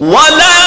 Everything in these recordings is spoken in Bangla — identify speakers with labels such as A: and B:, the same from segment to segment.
A: ولا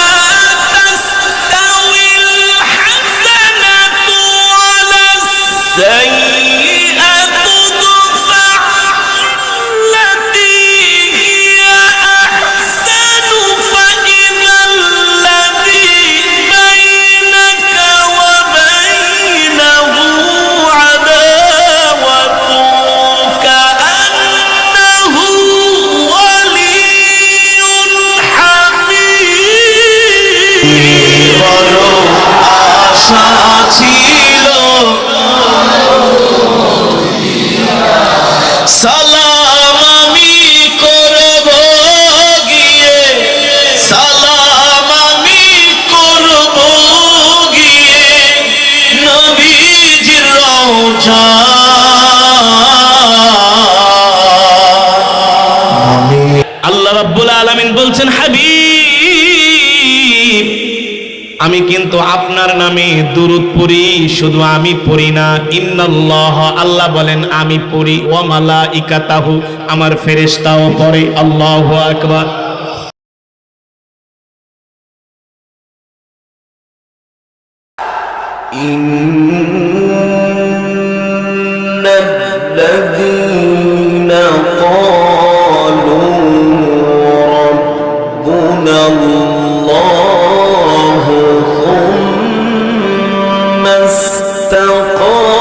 B: আমি
A: কিন্তু আপনার নামে দুরুদ পড়ি, শুধু আমি পড়ি না। ইন্নাল্লাহ, আল্লাহ বলেন, আমি পড়ি ও মালা ইকাতাহু আমার ফেরেশতাও পড়ে। আল্লাহ আকবার।
B: فقال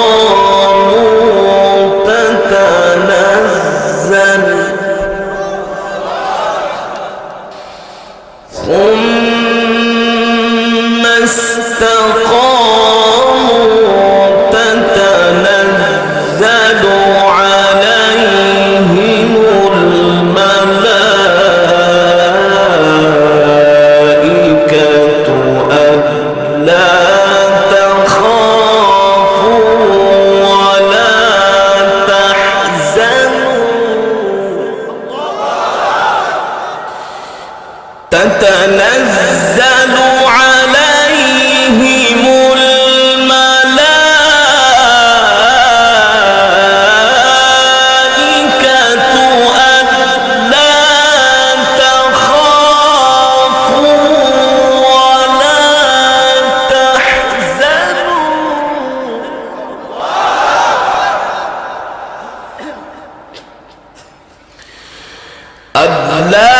B: আল্লাহ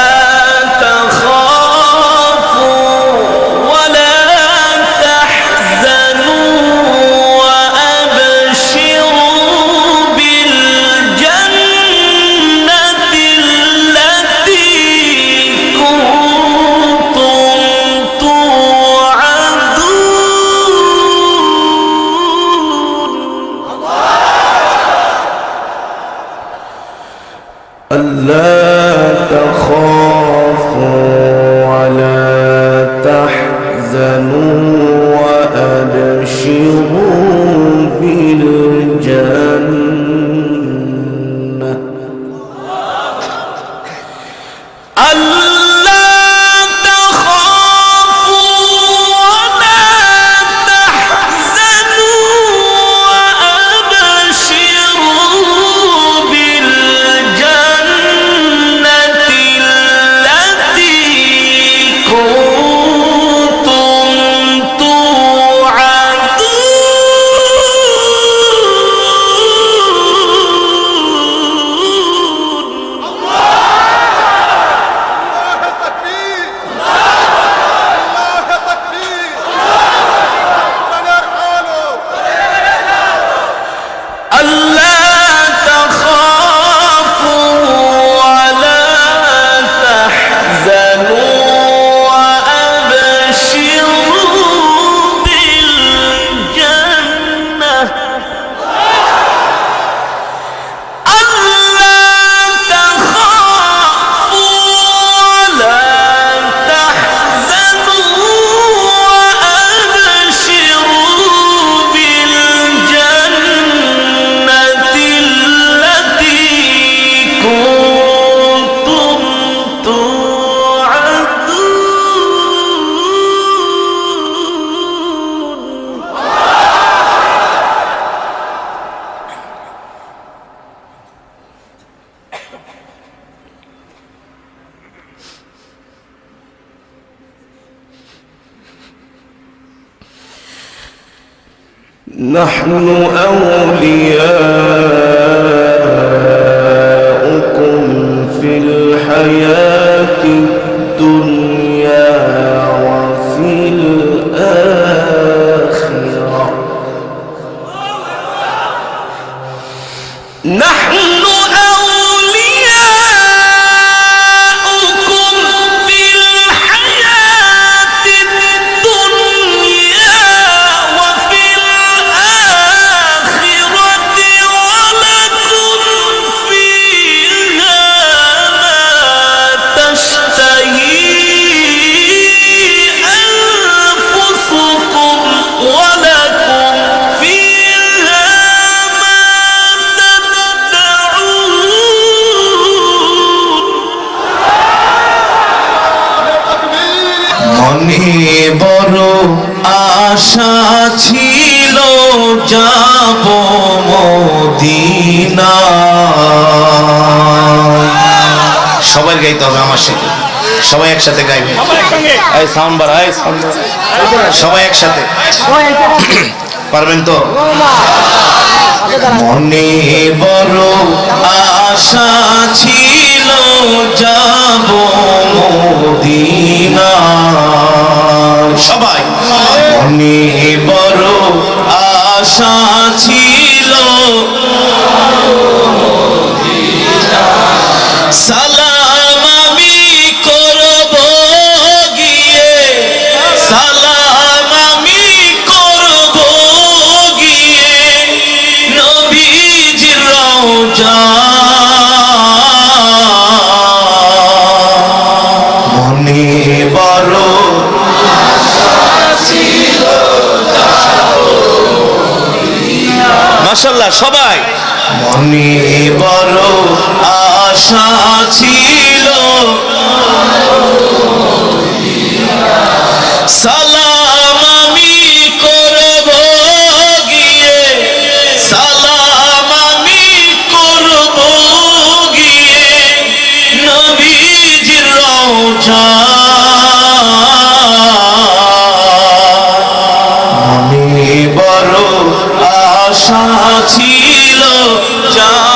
B: نحن أولياؤكم في الحياة الدنيا
A: মনে বড় আশা ছিল যাব মদিনা সবাই গাইতে হবে আমার সাথে। সবাই একসাথে গাইবে। এই সাউন্ড বার সবাই একসাথে। পারবেন তো? মনে বড় আশা ছিল যাব মদিনা। সবাই। মনে বড় আশা ছিল সালাম মাশাল্লাহ সবাই। মনে বড় আশা ছিল। সালাম আমি করব গিয়ে। সালাম আমি করব গিয়ে। রওজা। মনে বড় আশা ছিল যাব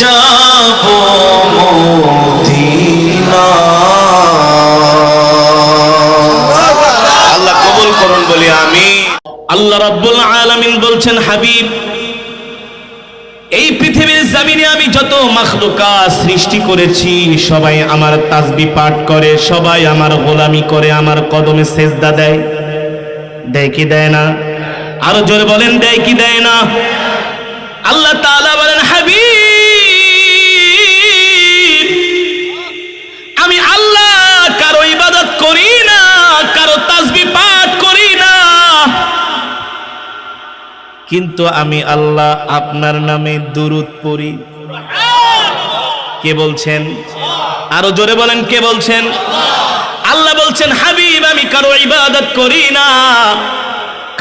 A: যাব মদিনা। আল্লাহ কবুল করুন বলি আমি আল্লাহ রাব্বুল আলামিন বলছেন হাবিব এই পৃথিবীর জমিন মাখলুকা সৃষ্টি করেছি সবাই আমার তাসবি পাঠ করে সবাই আমার গোলামি করে আমার কদমে সেজদা দেয়। দেয় কি দেয় না? আরও জোরে বলেন দেয় কি দেয় না? আল্লাহ তাআলা বলেন, হাবিব, আমি আল্লাহ, কারও ইবাদত করি না, কারও তাজবি পাঠ করি না। কিন্তু আমি আল্লাহ আপনার নামে দুরুদ পড়ি। কে বলছেন? আরও জোরে বলেন, কে বলছেন? আল্লাহ বলছেন, হাবিব, আমি কারও ইবাদত করি না।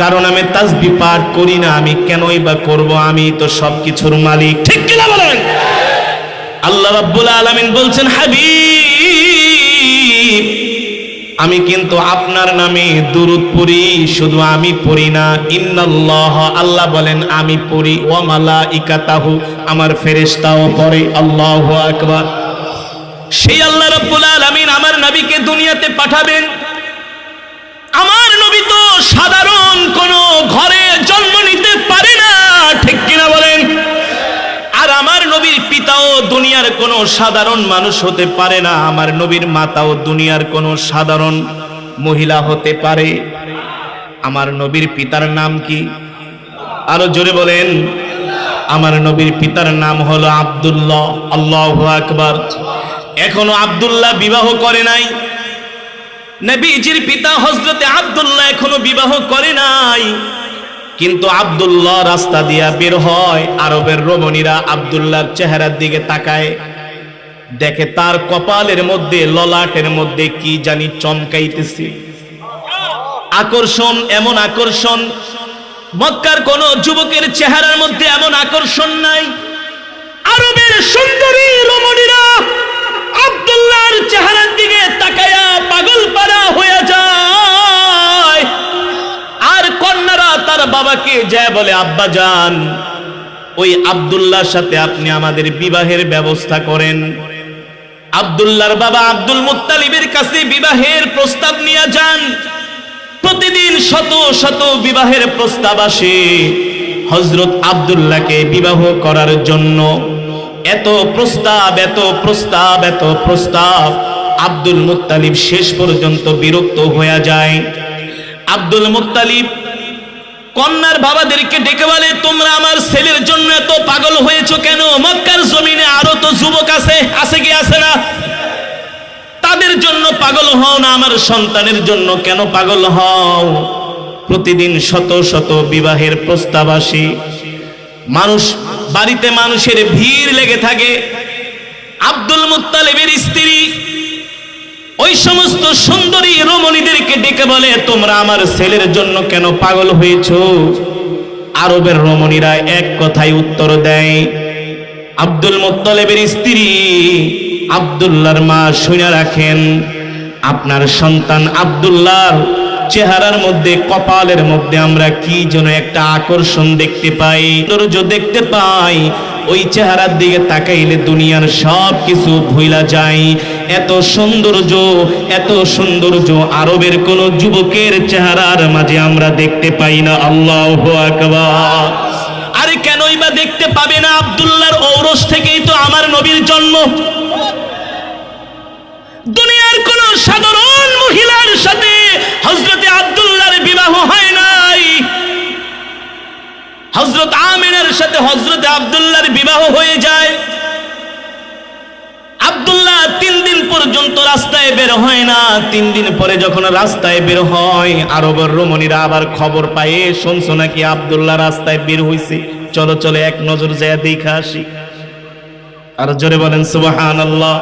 A: কারণ আমি তাসবি পাঠ করি না, আমি কেনই বা করব? আমি তো সবকিছুর মালিক। ঠিক কিনা বলেন? আল্লাহ রাব্বুল আলামিন বলছেন, হাবিব, আমি কিন্তু আপনার নামে দুরুদ পড়ি, শুধু আমি পড়ি না। ইন্নাল্লাহ, আল্লাহ বলেন, আমি পড়ি, ওয়া মালাইকাতাহু, আমার ফেরেশতাও পড়ে, আল্লাহু আকবার। সেই আল্লাহ রাব্বুল আলামিন আমার নবীকে দুনিয়াতে পাঠাবেন। সাধারণ কোন ঘরে জন্ম নিতে পারে না, ঠিক কিনা বলেন? আর আমার নবীর পিতাও দুনিয়ার কোনো সাধারণ মানুষ হতে পারে না, আমার নবীর মাতাও দুনিয়ার কোনো সাধারণ মহিলা হতে পারে। আমার নবীর পিতার নাম কি? আরও জোরে বলেন। আমার নবীর পিতার নাম হলো আব্দুল্লাহ, আল্লাহ আকবার। এখনও আব্দুল্লাহ বিবাহ করে নাই। নবীজির পিতা হজরতে আব্দুল্লাহ এখনও বিবাহ করে নাই। কিন্তু আব্দুল্লাহ রাস্তা দিয়া বের হয়, আরবের রমণীরা আব্দুল্লাহর চেহারার দিকে তাকায়। দেখে তার কপালের মধ্যে, ললাটের মধ্যে কি জানি চমকাইতেছে। আকর্ষণ এমন আকর্ষণ, মক্কার কোন যুবকের চেহারার মধ্যে এমন আকর্ষণ নাই। আরবের সুন্দরী রমণীরা আব্দুল্লাহর চেহারার দিকে তাকায়া পাগল পারা হয়ে যায়। আর কন্যারা তার বাবাকে যায় বলে, আব্বা যান, ওই আব্দুল্লাহর সাথে আপনি আমাদের বিবাহের ব্যবস্থা করেন। আব্দুল্লাহর বাবা আব্দুল মুত্তালিবের কাছে বিবাহের প্রস্তাব নিয়ে যান। প্রতিদিন শত শত বিবাহের প্রস্তাব আসে হজরত আব্দুল্লাহকে বিবাহ করার জন্য। এত প্রস্তাব এত প্রস্তাব এত প্রস্তাব। আব্দুল মুত্তালিব শেষ পর্যন্ত বিরক্ত হয়ে যায়। আব্দুল মুত্তালিব কন্যার বাবাদেরকে ডেকে বলে, তোমরা আমার ছেলের জন্য এত পাগল হয়েছো কেন? মক্কার জমিনে আরও তো যুবক আছে আছে কি আছে না? তাদের জন্য পাগল হও না, আমার সন্তানের জন্য কেন পাগল হও? প্রতিদিন শত শত বিবাহের প্রস্তাব আসে। মানুষ বাড়িতে মানুষের ভিড় লেগে থাকে। আব্দুল মুত্তালিবের স্ত্রী ওই সমস্ত সুন্দরী রমণীদেরকে ডেকে বলে, তোমরা আমার ছেলের জন্য কেন পাগল হয়েছো? আরবের রমণীরা এক কথায় উত্তর দেয়, আব্দুল মুত্তালিবের স্ত্রী, আব্দুল্লাহর মা শুনে রাখেন, আপনার সন্তান আব্দুল্লাহর চেহারার মধ্যে, কপালের মধ্যে আমরা কি যেন একটা আকর্ষণ দেখতে পাই, সৌন্দর্য দেখতে পাই। ওই চেহারার দিকে তাকাইলে দুনিয়ার সব কিছু ভুইলা যায়। এত সৌন্দর্য এত সৌন্দর্য আরবের কোন যুবকের চেহারার মাঝে আমরা দেখতে পাই না। আল্লাহ আরে কেনই বা দেখতে পাবে না আব্দুল্লাহর ঔরস থেকেই তো আমার নবীর জন্ম। দুনিয়ার কোন সাধারণ মহিলার সাথে হজরতে আব্দুল্লাহর বিবাহ হয় নাই। হজরত আমিনের সাথে হজরতে আব্দুল্লাহর বিবাহ হয়ে যায়। আব্দুল্লাহ তিন দিন পর্যন্ত রাস্তায় বের হয় না। তিন দিন পরে যখন রাস্তায় বের হয়, আরবের রমণীরা আবার খবর পায়ে, শুনছো নাকি আব্দুল্লাহ রাস্তায় বের হইছে? চলো চলো, এক নজর যায় দেখা আসি। আর জোরে বলেন সুবাহান আল্লাহ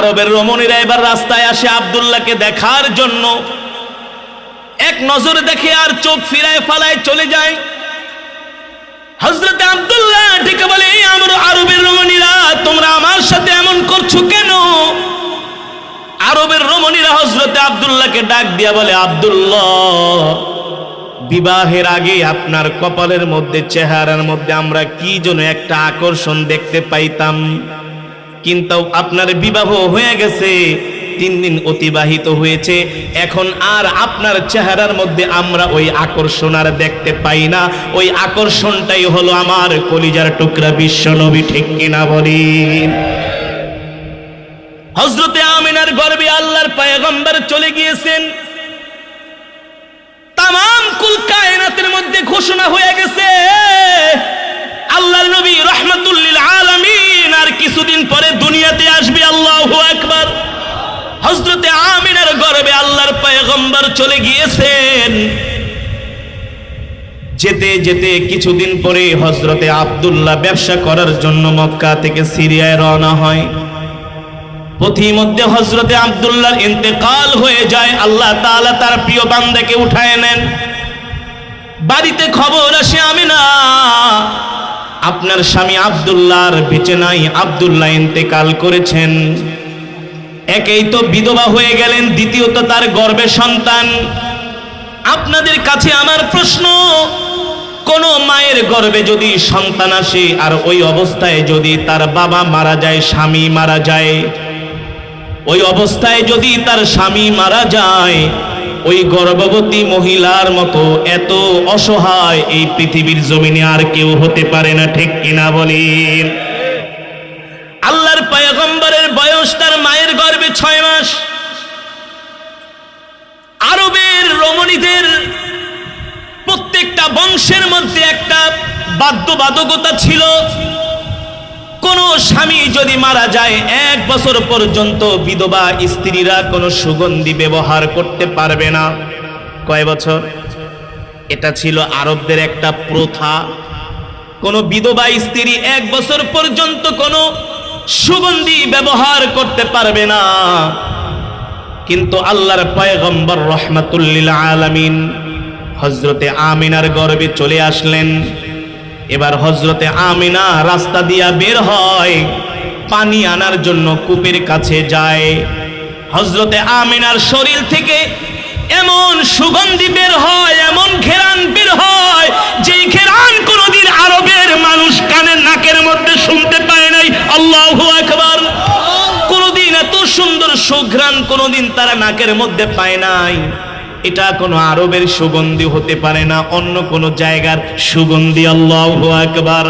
A: আরবের রমণীরা এবার রাস্তায় আসে আবদুল্লাহকে দেখার জন্য। এক নজর দেখে আর চোখ ফিরায় ফালায় চলে যায়। হজরত আব্দুল্লাহ ডেকে বলে আমার আরবের রমণীরা, তোমরা আমার সাথে এমন করছ কেন? আরবের রমণীরা হজরতে আবদুল্লাহকে ডাক দিয়া বলে, আব্দুল্লাহ, বিবাহের আগে আপনার কপালের মধ্যে, চেহারার মধ্যে আমরা কি যেন একটা আকর্ষণ দেখতে পাইতাম? কিন্তু আপনার বিবাহ হয়ে গেছে। তিন দিন অতিবাহিত হয়েছে। এখন আর আপনার চেহারার মধ্যে আমরা ওই আকর্ষণ আর দেখতে পাই না। ওই আকর্ষণটাই হলো আমার কলিজার টুকরা বিশ্ব নবী, ঠিক কিনা বলি? হজরতে আমিনার গর্বে আল্লাহর পায়গম্বর চলে গিয়েছেন। তাম কুল কায়নাতের মধ্যে ঘোষণা হয়ে গেছে আল্লাহর নবী রহমাতুল্লিল আলামিন, আর কিছুদিন পরে দুনিয়াতে আসবে আল্লাহ একবার হজরতে আমিনার গর্বে আল্লাহর পয়গম্বর চলে গিয়েছেন। যেতে যেতে কিছুদিন পরে হজরতে আব্দুল্লাহ ব্যবসা করার জন্য মক্কা থেকে সিরিয়ায় রওনা হয়। পথিমধ্যে হজরতে আব্দুল্লাহর ইন্তেকাল হয়ে যায়, আল্লাহ তাআলা তার প্রিয় বান্দাকে উঠায় নেন। বাড়িতে খবর আসে আমি না আপনার স্বামী আবদুল্লাহর বেঁচে নাই আব্দুল্লাহ ইন্তেকাল করেছেন। একেই তো বিধবা হয়ে গেলেন, দ্বিতীয়ত তার গর্বে সন্তান। আপনাদের কাছে আমার প্রশ্ন, কোন মায়ের গর্ভে যদি সন্তান আসে আর ওই অবস্থায় যদি তার বাবা মারা যায়, স্বামী মারা যায়, ওই অবস্থায় যদি তার স্বামী মারা যায় ওই গর্ভবতী মহিলার মতো এত অসহায় এই পৃথিবীর জমিনে আর কেউ হতে পারে না, ঠিক কিনা বলেন? আল্লাহর পয়গম্বরের বয়স তার মায়ের গর্ভে ছয় মাস। আরবের রমণীদের প্রত্যেকটা বংশের মধ্যে একটা বাধ্যবাধকতা ছিল। কোন স্বামী যদি মারা যায়, এক বছর পর্যন্ত বিধবা স্ত্রীরা কোনো সুগন্ধি ব্যবহার করতে পারবে না। কয় বছর? এটা ছিল আরবদের একটা প্রথা। কোনো বিধবা স্ত্রী এক বছর পর্যন্ত কোনো সুগন্ধি ব্যবহার করতে পারবে না। কিন্তু আল্লাহর পয়গম্বর রহমাতুল্লিল আলামিন হজরতে আমিনার গর্বে চলে আসলেন। এবার হজরতে আমিনা রাস্তা দিয়া বের হয়, পানি আনার জন্য কূপের কাছে যায়। হজরতে আমিনার শরীর থেকে এমন সুগন্ধি বের হয়, এমন ঘেরান বের হয় যে ঘেরান কোনোদিন আরবের মানুষ কানের নাকের মধ্যে শুনতে পায় নাই। আল্লাহ একবার কোনোদিন এত সুন্দর সুঘ্রাণ কোনোদিন তারা নাকের মধ্যে পায় নাই। এটা কোনো আরবের সুগন্ধি হতে পারে না অন্য কোনো জায়গার সুগন্ধি আল্লাহ আকবার।